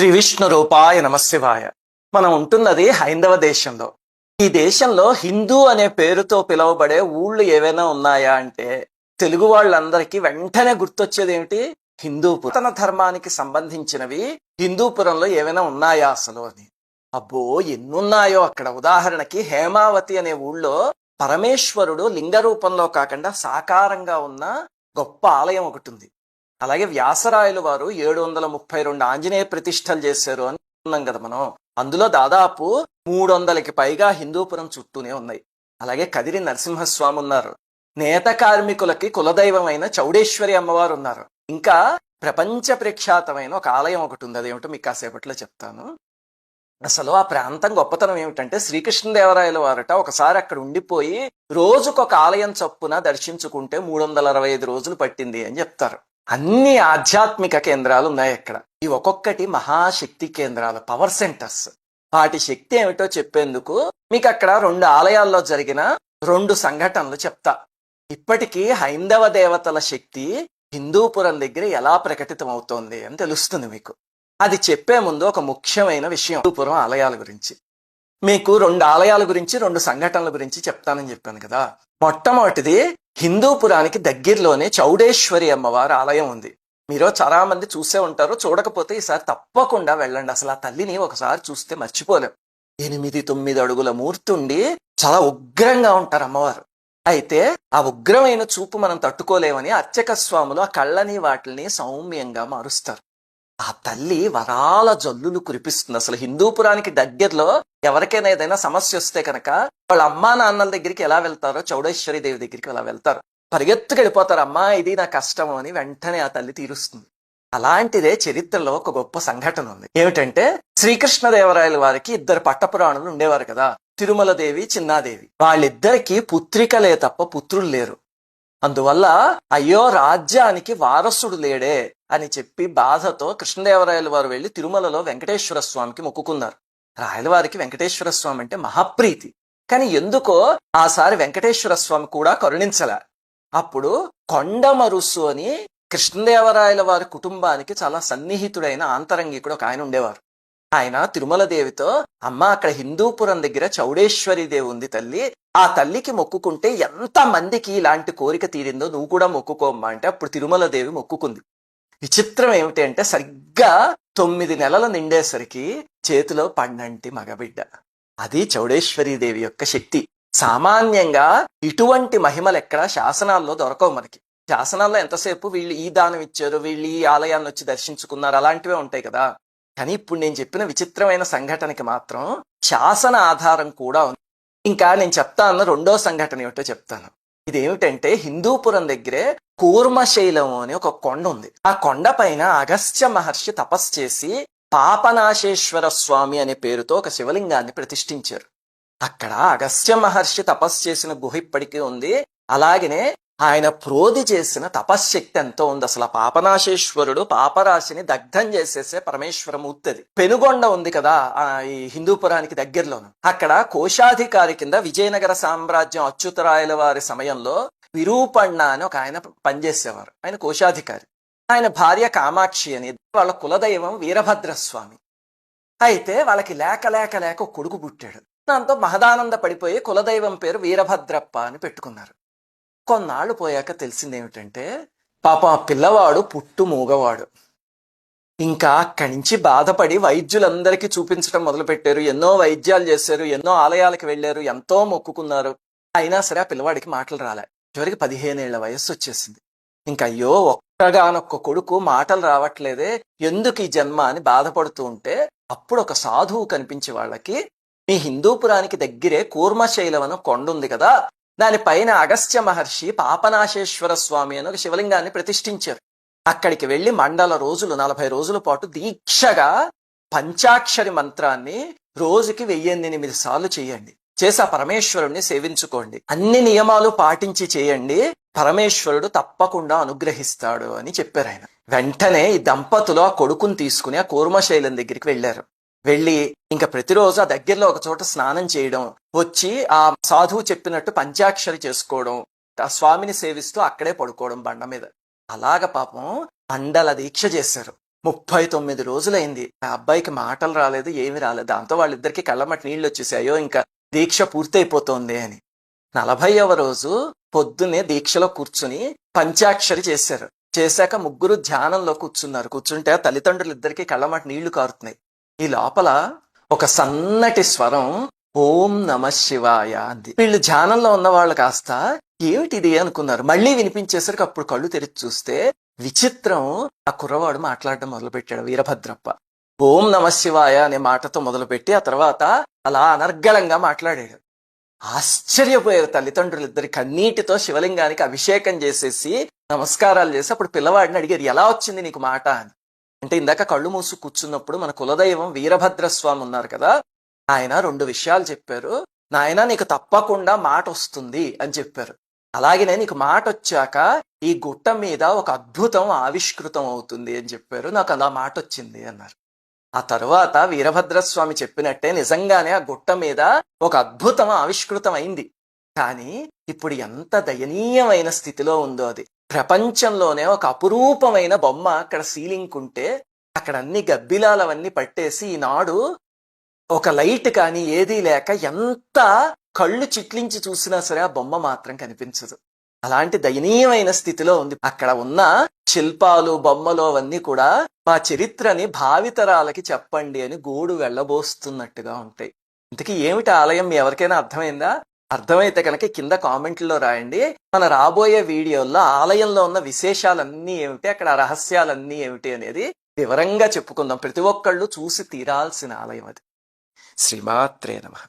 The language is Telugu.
శ్రీ విష్ణు రూపాయ నమశివాయ. మనం ఉంటున్నది హైందవ దేశంలో. ఈ దేశంలో హిందూ అనే పేరుతో పిలువబడే ఊళ్ళు ఏవైనా ఉన్నాయా అంటే తెలుగు వాళ్ళందరికీ వెంటనే గుర్తొచ్చేది ఏమిటి హిందూపురం తన ధర్మానికి సంబంధించినవి హిందూపురంలో ఏవైనా ఉన్నాయా అసలు అని. అబ్బో ఎన్నున్నాయో అక్కడ. ఉదాహరణకి హేమావతి అనే ఊళ్ళో పరమేశ్వరుడు లింగ రూపంలో కాకుండా సాకారంగా ఉన్న గొప్ప ఆలయం ఒకటి ఉంది. అలాగే వ్యాసరాయలు వారు ఏడు వందల ముప్పై రెండు ఆంజనేయ ప్రతిష్టలు చేశారు అని ఉన్నాం కదా మనం. అందులో దాదాపు మూడు వందలకి పైగా హిందూపురం చుట్టూనే ఉన్నాయి. అలాగే కదిరి నరసింహస్వామి ఉన్నారు. నేత కార్మికులకి కులదైవమైన చౌడేశ్వరి అమ్మవారు ఉన్నారు. ఇంకా ప్రపంచ ప్రఖ్యాతమైన ఒక ఆలయం ఒకటి ఉంది. అదేమిటో మీకు కాసేపట్లో చెప్తాను. అసలు ఆ ప్రాంతం గొప్పతనం ఏమిటంటే శ్రీకృష్ణదేవరాయల వారట ఒకసారి అక్కడ ఉండిపోయి రోజుకొక ఆలయం చొప్పున దర్శించుకుంటే మూడు వందల అరవై ఐదు రోజులు పట్టింది అని చెప్తారు. అన్ని ఆధ్యాత్మిక కేంద్రాలు ఉన్నాయి అక్కడ. ఈ ఒక్కొక్కటి మహాశక్తి కేంద్రాలు పవర్ సెంటర్స్ వాటి శక్తి ఏమిటో చెప్పేందుకు మీకు అక్కడ రెండు ఆలయాల్లో జరిగిన రెండు సంఘటనలు చెప్తా. ఇప్పటికీ హైందవ దేవతల శక్తి హిందూపురం దగ్గర ఎలా ప్రకటితం అవుతోంది అని తెలుస్తుంది మీకు. అది చెప్పే ముందు ఒక ముఖ్యమైన విషయం. హిందూపురం ఆలయాల గురించి. మీకు రెండు ఆలయాల గురించి రెండు సంఘటనల గురించి చెప్తానని చెప్పాను కదా. మొట్టమొదటిది హిందూపురానికి దగ్గరలోనే చౌడేశ్వరి అమ్మవారి ఆలయం ఉంది. మీరు చాలా మంది చూసే ఉంటారు చూడకపోతే ఈసారి తప్పకుండా వెళ్ళండి. అసలు ఆ తల్లిని ఒకసారి చూస్తే మర్చిపోలేం. ఎనిమిది తొమ్మిది అడుగుల మూర్తి ఉండి చాలా ఉగ్రంగా ఉంటారు అమ్మవారు. అయితే ఆ ఉగ్రమైన చూపు మనం తట్టుకోలేమని అర్చక స్వాములు ఆ కళ్ళని వాటిని సౌమ్యంగా మారుస్తారు. ఆ తల్లి వరాల జల్లులు కురిపిస్తుంది. అసలు హిందూపురానికి దగ్గరలో ఎవరికైనా ఏదైనా సమస్య వస్తే కనుక వాళ్ళ అమ్మా నాన్నల దగ్గరికి ఎలా వెళ్తారో చౌడేశ్వరి దేవి దగ్గరికి ఎలా వెళ్తారు. పరిగెత్తుకు వెళ్ళిపోతారు అమ్మా ఇది నా కష్టం అని వెంటనే ఆ తల్లి తీరుస్తుంది. అలాంటిదే చరిత్రలో ఒక గొప్ప సంఘటన ఉంది. ఏమిటంటే శ్రీకృష్ణదేవరాయల వారికి ఇద్దరు పట్టపురాణులు ఉండేవారు కదా. తిరుమల దేవి చిన్నాదేవి. వాళ్ళిద్దరికి పుత్రికలే తప్ప పుత్రులు లేరు. అందువల్ల అయ్యో రాజ్యానికి వారసుడు లేడే. అని చెప్పి బాధతో కృష్ణదేవరాయల వారు వెళ్ళి తిరుమలలో వెంకటేశ్వర స్వామికి మొక్కుకున్నారు. రాయలవారికి వెంకటేశ్వర స్వామి అంటే మహాప్రీతి. కానీ ఎందుకో ఆసారి వెంకటేశ్వర స్వామి కూడా కరుణించలే. అప్పుడు కొండమరుసు అని కృష్ణదేవరాయల వారి కుటుంబానికి చాలా సన్నిహితుడైన ఆంతరంగికుడు ఒక ఆయన ఉండేవారు. ఆయన తిరుమల దేవితో అమ్మ అక్కడ హిందూపురం దగ్గర చౌడేశ్వరి దేవి ఉంది తల్లి. ఆ తల్లికి మొక్కుకుంటే ఎంత మందికి ఇలాంటి కోరిక తీరిందో నువ్వు కూడా మొక్కుకోమ్మా అంటే అప్పుడు తిరుమల దేవి మొక్కుకుంది. విచిత్రం ఏమిటి అంటే సరిగ్గా తొమ్మిది నెలలు నిండేసరికి చేతిలో పండంటి మగబిడ్డ. అది చౌడేశ్వరీదేవి యొక్క శక్తి. సామాన్యంగా ఇటువంటి మహిమలు ఎక్కడ శాసనాల్లో దొరకవు మనకి. శాసనాల్లో ఎంతసేపు వీళ్ళు ఈ దానం ఇచ్చారు వీళ్ళు ఈ ఆలయాన్ని వచ్చి దర్శించుకున్నారు అలాంటివే ఉంటాయి కదా. కానీ ఇప్పుడు నేను చెప్పిన విచిత్రమైన సంఘటనకి మాత్రం శాసన ఆధారం కూడా ఉంది. ఇంకా నేను చెప్తాను రెండో సంఘటన ఏమిటో చెప్తాను. ఇదేమిటంటే హిందూపురం దగ్గరే కూర్మశైలం అని ఒక కొండ ఉంది. ఆ కొండ పైన అగస్త్య మహర్షి తపస్సు చేసి పాపనాశేశ్వర స్వామి అనే పేరుతో ఒక శివలింగాన్ని ప్రతిష్ఠించారు. అక్కడ అగస్త్య మహర్షి తపస్సు చేసిన గుహ ఇప్పటికీ ఉంది. అలాగనే ఆయన ప్రోధి చేసిన తపశ్శక్తి ఎంతో ఉంది. అసలు ఆ పాపనాశేశ్వరుడు పాపరాశిని దగ్ధం చేసేసే పరమేశ్వరమూర్తి అది పెనుగొండ ఉంది కదా ఆ ఈ హిందూపురానికి దగ్గరలోను. అక్కడ కోశాధికారి కింద విజయనగర సామ్రాజ్యం అచ్యుతరాయల వారి సమయంలో విరూపಣ್ణ అని ఒక ఆయన పనిచేసేవారు. ఆయన కోశాధికారి. ఆయన భార్య కామాక్షి అని వాళ్ళ కులదైవం వీరభద్రస్వామి. అయితే వాళ్ళకి లేక లేక లేక ఒక కొడుకు పుట్టాడు. దాంతో మహదానంద పడిపోయి కులదైవం పేరు వీరభద్రప్ప అని పెట్టుకున్నారు. కొన్నాళ్ళు పోయాక తెలిసింది ఏమిటంటే పాపం ఆ పిల్లవాడు పుట్టు మూగవాడు. ఇంకా అక్కడి నుంచి బాధపడి వైద్యులందరికీ చూపించడం మొదలుపెట్టారు. ఎన్నో వైద్యాలు చేశారు ఎన్నో ఆలయాలకు వెళ్ళారు ఎంతో మొక్కుకున్నారు. అయినా సరే ఆ పిల్లవాడికి మాటలు రాలే. చివరికి పదిహేనేళ్ళ వయస్సు వచ్చేసింది. ఇంకా అయ్యో ఒక్కగానొక్క కొడుకు మాటలు రావట్లేదే. ఎందుకు ఈ జన్మ అని బాధపడుతూ ఉంటే అప్పుడు ఒక సాధువు కనిపించే వాళ్ళకి మీ హిందూపురానికి దగ్గరే కూర్మశైలం అని కొండ ఉంది కదా దానిపైన అగస్త్య మహర్షి పాపనాశేశ్వర స్వామి అని ఒక శివలింగాన్ని ప్రతిష్ఠించారు. అక్కడికి వెళ్ళి మండల రోజులు నలభై రోజుల పాటు దీక్షగా పంచాక్షరి మంత్రాన్ని రోజుకి వెయ్యెనిమిది సార్లు చేయండి. చేసి ఆ పరమేశ్వరుడిని సేవించుకోండి. అన్ని నియమాలు పాటించి చేయండి. పరమేశ్వరుడు తప్పకుండా అనుగ్రహిస్తాడు అని చెప్పారు ఆయన. వెంటనే ఈ దంపతులు ఆ కొడుకుని తీసుకుని ఆ కూర్మశైలం దగ్గరికి వెళ్ళారు. వెళ్ళి ఇంకా ప్రతిరోజు ఆ దగ్గరలో ఒక చోట స్నానం చేయడం వచ్చి ఆ సాధువు చెప్పినట్టు పంచాక్షరి చేసుకోవడం ఆ స్వామిని సేవిస్తూ అక్కడే పడుకోవడం బండ మీద. అలాగ పాపం మండల దీక్ష చేశారు. ముప్పై తొమ్మిది రోజులైంది. ఆ అబ్బాయికి మాటలు రాలేదు ఏమి రాలేదు. దాంతో వాళ్ళిద్దరికి కళ్ళమటి నీళ్ళు వచ్చేసాయో ఇంకా దీక్ష పూర్తయిపోతోంది అని. నలభైవ రోజు పొద్దున్నే దీక్షలో కూర్చుని పంచాక్షరి చేశారు. చేశాక ముగ్గురు ధ్యానంలో కూర్చున్నారు. కూర్చుంటే తల్లిదండ్రులు ఇద్దరికి కళ్ళమటి నీళ్ళు కారుతున్నాయి. ఈ లోపల ఒక సన్నటి స్వరం ఓం నమ శివాయ అంది. వీళ్ళు ధ్యానంలో ఉన్న వాళ్ళు కాస్త ఏమిటిది అనుకున్నారు. మళ్ళీ వినిపించేసరికి అప్పుడు కళ్ళు తెరిచి చూస్తే విచిత్రం ఆ కుర్రవాడు మాట్లాడడం మొదలుపెట్టాడు వీరభద్రప్ప. ఓం నమ శివాయ అనే మాటతో మొదలుపెట్టి ఆ తర్వాత అలా అనర్గళంగా మాట్లాడాడు. ఆశ్చర్యపోయారు తల్లిదండ్రులు ఇద్దరి కన్నీటితో శివలింగానికి అభిషేకం చేసేసి నమస్కారాలు చేసి అప్పుడు పిల్లవాడిని అడిగారు ఎలా వచ్చింది నీకు మాట? అని. అంటే ఇందాక కళ్ళు మూసు కూర్చున్నప్పుడు మన కులదైవం వీరభద్ర స్వామి ఉన్నారు కదా ఆయన రెండు విషయాలు చెప్పారు. నాయన నీకు తప్పకుండా మాట వస్తుంది అని చెప్పారు. అలాగనే నీకు మాట వచ్చాక ఈ గుట్ట మీద ఒక అద్భుతం ఆవిష్కృతం అవుతుంది అని చెప్పారు. నాకు అలా మాట వచ్చింది అన్నారు. ఆ తరువాత వీరభద్రస్వామి చెప్పినట్టే నిజంగానే ఆ గుట్ట మీద ఒక అద్భుతం ఆవిష్కృతం అయింది. కానీ ఇప్పుడు ఎంత దయనీయమైన స్థితిలో ఉందో అది. ప్రపంచంలోనే ఒక అపురూపమైన బొమ్మ అక్కడ సీలింగ్ ఉంటే అక్కడ అన్ని గబ్బిలాలవన్నీ పట్టేసి ఈనాడు ఒక లైట్ కానీ ఏదీ లేక ఎంత కళ్ళు చిట్లించి చూసినా సరే ఆ బొమ్మ మాత్రం కనిపించదు. అలాంటి దయనీయమైన స్థితిలో ఉంది. అక్కడ ఉన్న శిల్పాలు బొమ్మలు అవన్నీ కూడా మా చరిత్రని భావితరాలకి చెప్పండి అని గోడు వెళ్ళబోస్తున్నట్టుగా ఉంటాయి. ఇంతకీ ఏమిటి ఆలయం? ఎవరికైనా అర్థమైందా? అర్థమైతే కనుక కింద కామెంట్లో రాయండి. మన రాబోయే వీడియోల్లో ఆలయంలో ఉన్న విశేషాలన్నీ ఏమిటి అక్కడ రహస్యాలన్నీ ఏమిటి అనేది వివరంగా చెప్పుకుందాం. ప్రతి ఒక్కళ్ళు చూసి తీరాల్సిన ఆలయం అది. శ్రీమాత్రే నమ.